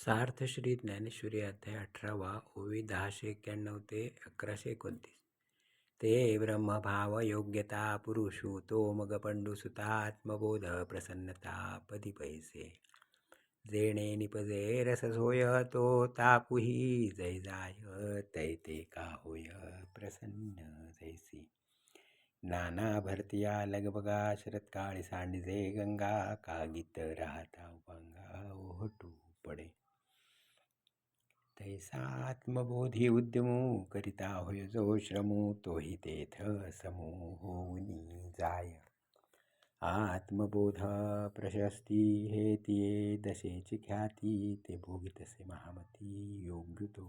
सार्थ श्री ज्ञानेश्वरी अध्याय अठरावा ओवी दहाशे एक्क्याण्णव ते अकराशे एकोणतीस. ते ब्रह्मभाव योग्यता पुरुषू तो मग पंडुसुता आत्मबोध प्रसन्नता पदी पैसे. जेणे निपजे रससोय तो तापुही जय जाय तै ते का होय प्रसन्न जैसी. नाना भरतिया लगबगा शरत्काळी सांडिजे गंगा कागित राहता उपांगा तैसा आत्मबोधी उद्यमो करिता होय जो श्रमो तोही तेथ समू होऊनी जाय आत्मबोध प्रशस्ती हे तिये दशेची ख्याती ते भोगितसे महामती योग्य तो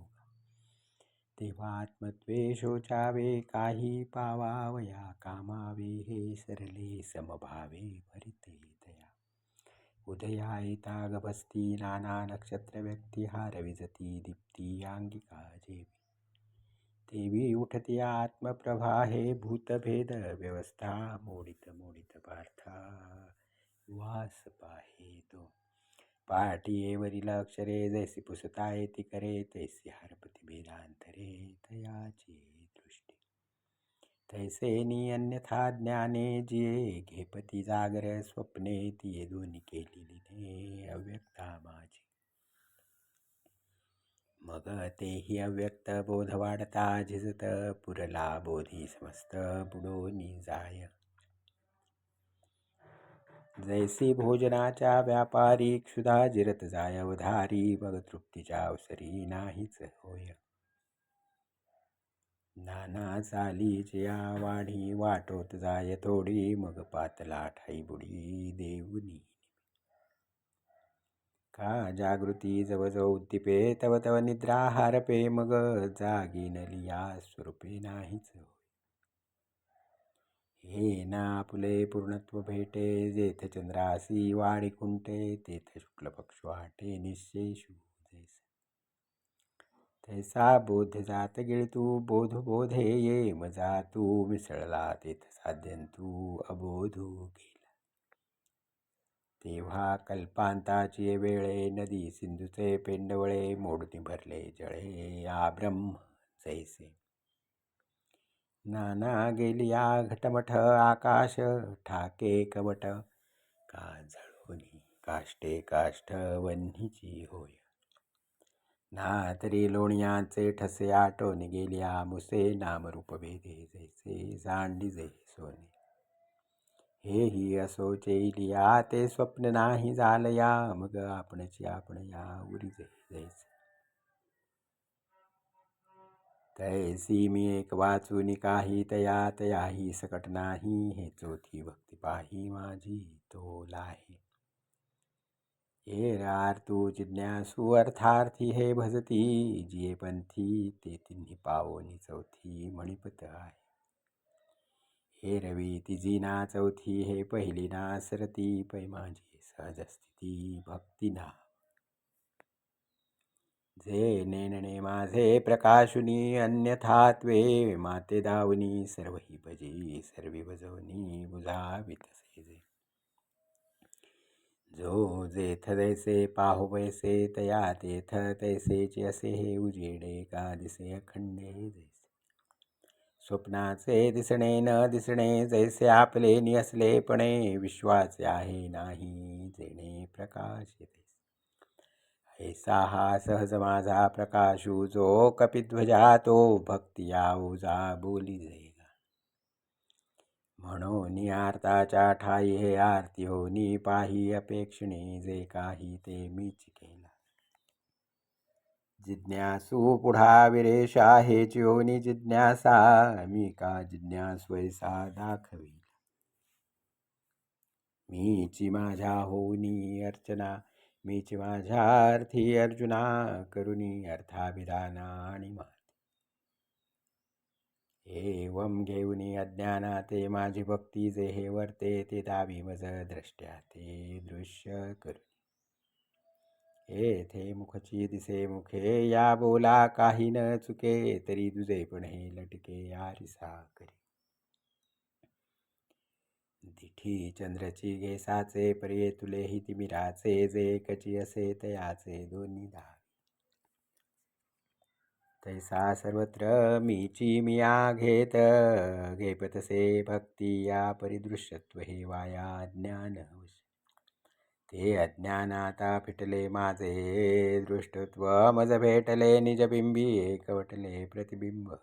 तेव्हा आत्मत्वे शोचावे काही पावावया कामावे हे सरले समभावे भरिते। उदया येता गभस्ती नाना नक्षत्र व्यक्ती हार विजती दीप्ती अंगिका जेवी। देवी उठती आत्मप्रभा हे भूतभेद व्यवस्था मोडित मोडित पार्था वास पाहे तो। वरील अक्षरे जैसी पुसता येती करे तैसी हरपती भेदांतरे तयाची तैसे अन्यथा ज्ञाने जिये घेपती जागर स्वप्ने तिये दोन्ही केलेली अव्यक्ता माझी. मग तेही अव्यक्त बोध वाढता झिजत पुरला बोधी समस्त बुडोनी जाय. जैसी भोजनाच्या व्यापारी क्षुधा जिरत जाय अवधारी मग तृप्तीच्या अवसरी नाहीच होय. नाना चालीच्या वाढी वाटोत जाय थोडी मग पातला ठाई बुडी देऊनी. का जागृती जव जव उद्दीपे तव तव निद्रा हारपे मग जागी लिया स्वरूपे नाहीच हे ना फुले पूर्णत्व भेटे जेथ चंद्रासी वाडी कुंटे तेथ शुक्ल पक्ष वाटे निशेषू. तैसा बोध जात गिळतू बोध बोधे ये मजा तू मिसळला तेथ साध्यंतू अबोधू गेला. तेव्हा कल्पांताची वेळे नदी सिंधूचे पेंडवळे मोडती भरले जळे या ब्रह्म जैसे. नाना गेलिया घटमठ आकाश ठाके कवट का झळोनी काष्टे काष्ठ वन्हीची होय. ना तरी लोणियाचे ठसे आटोन गेल्या मुसे नामरूप भेदे जैसे जांडिजे सोने. हे ही असो चेलिया ते स्वप्न नाही झालया मग आपणची आपण या उरिजे जैसे तैसी मी एक वाचून काही तया तयाही सकट नाही हे चोथी भक्ती पाही माझी तो लाहे. हे तू जिज्ञासू अर्थार्थी हे भजती जिये पंथी ते तिन्ही पावोनी चौथी मणिपत आहे. हे रवी तिजी ना चौथी हे पहिली ना सरती पै माझी सहज स्थिती भक्ती ना. जे नेनणे माझे प्रकाशुनी अन्यथा त्वे माते दावनी सर्वही भजी सर्वी भजवनी वितसे जे जो जेथ जैसे पाहू वैसे तया तेथ तैसेचे असे हे उजेडे का दिसे अखंडे जैसे। स्वप्नाचे दिसणे न दिसणे जैसे आपले निसलेपणे विश्वाचे आहे नाही जेणे प्रकाश येते। ऐसा हा सहज माझा प्रकाशू जो कपिध्वजा तो भक्ती जा बोली जाईगा म्हणून आरताच्या ठाई हे आरती होनी पाही अपेक्षणे जे काही ते मीच केला. जिज्ञासू पुढा विरेशा हे चिओनी जिज्ञासा मी का जिज्ञासवैसा दाखवी मीची माझ्या होनी अर्चना मीची माझ्या अर्थी अर्जुना करुणी अर्थाभिधाना आणि माती एवं घेऊनी अज्ञाना ते माझी भक्ती जे हे वर्ते ते दावी मज द्रष्ट्या ते दृश्य करू येथे मुखची दिसे मुखे या बोला काही न चुके तरी तुझे पण हे लटके यारिसा करी. दिठी चंद्रची घेसाचे परे तुले हि तिमिराचे जे कची असे तयाचे दोन्ही दा तैसा सर्वत्र मीची मिया घेत घेपतसे भक्ती या परिदृश्यत्व हे वाया ज्ञान ते अज्ञानाता फिटले माझे दृष्टत्व मज भेटले निजबिंबी एकवटले प्रतिबिंब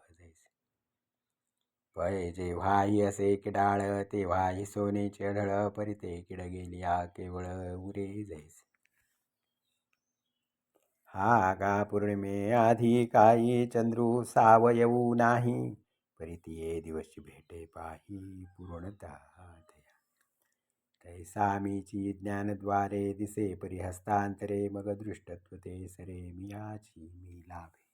वय जेव्हाही असे किडाळ तेव्हाही सोनेची अढळ परिते किड गेलिया केवळ उरे जैसे. हा गा पौर्णिमे आधी काही चंद्रू सावयवू नाही. परितिये दिवशी भेटे पाही पूर्णता दया तैसा मीची ज्ञानद्वारे दिसे परिहस्तांतरे मग दृष्टत्व ते सरे मियाची मी लाभे.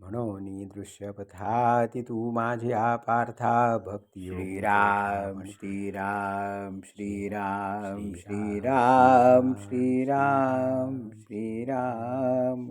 म्हणून दृश्यपथाती तू माझ्या पार्था भक्ती श्रीराम श्रीराम श्रीराम श्रीराम श्रीराम श्रीराम।